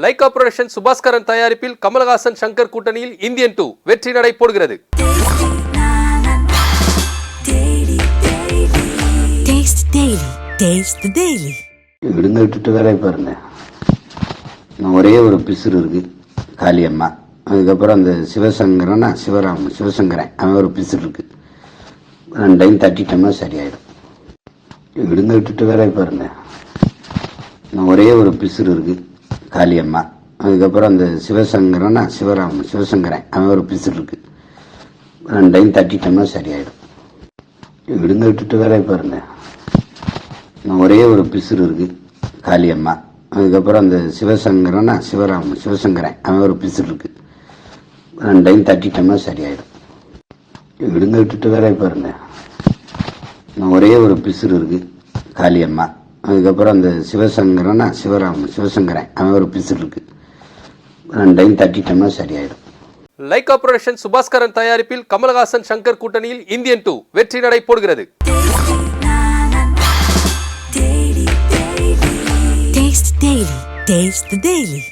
Lyca production Subaskaran தயாரிப்பில் கமலஹாசன் சங்கர் கூட்டணியில் Indian two வெற்றி நடை போடுகிறது. Taste Daily. Taste the Daily. விழுந்து விட்டுட்டு வேலையை பாருங்க. இன்னும் ஒரே ஒரு பிசுறு இருக்கு காளியம்மா. அதுக்கப்புறம் அந்த சிவசங்கரனா சிவராம் சிவசங்கரன். அவன் ஒரு பிசுறு இருக்கு. ரெண்டையும் தட்டிட்டோம்னா சரியாயிடும். விழுந்து விட்டுட்டு வேலையை பாருங்க. இன்னும் ஒரே ஒரு பிசுறு இருக்கு காளியம்மா. அதுக்கப்புறம் அந்த சிவசங்கரன்னா சிவராம் சிவசங்கரன். அவன் ஒரு பிசு இருக்கு. ரெண்டையும் தட்டிட்டோம்னா சரியாயிடும். விடுங்க விட்டுட்டு வேலையை பாருங்க. இன்னும் ஒரே ஒரு பிசுறு இருக்கு காளியம்மா. அதுக்கப்புறம் அந்த சிவசங்கரன்னா சிவராம் சிவசங்கரன். அவன் ஒரு பிசுறு இருக்கு. ரெண்டையும் தட்டிட்டோம்னா சரியாயிடும். விடுங்க விட்டுட்டு வேலையை பாருங்க. இன்னும் ஒரே ஒரு பிசுறு இருக்கு காளியம்மா. அதுக்கப்புறம் அந்த சிவசங்கரனா சிவராம் சிவசங்கரன் அவன் ஒரு பிசுறு இருக்கு ரெண்டையும் தட்டிட்டோம்னா சரியாயிடும் லைகா புரொடக்ஷன் சுபாஸ்கரன் தயாரிப்பில் கமலஹாசன் சங்கர் கூட்டணியில் இந்தியன் டூ வெற்றி நடை போடுகிறது. Taste the Daily.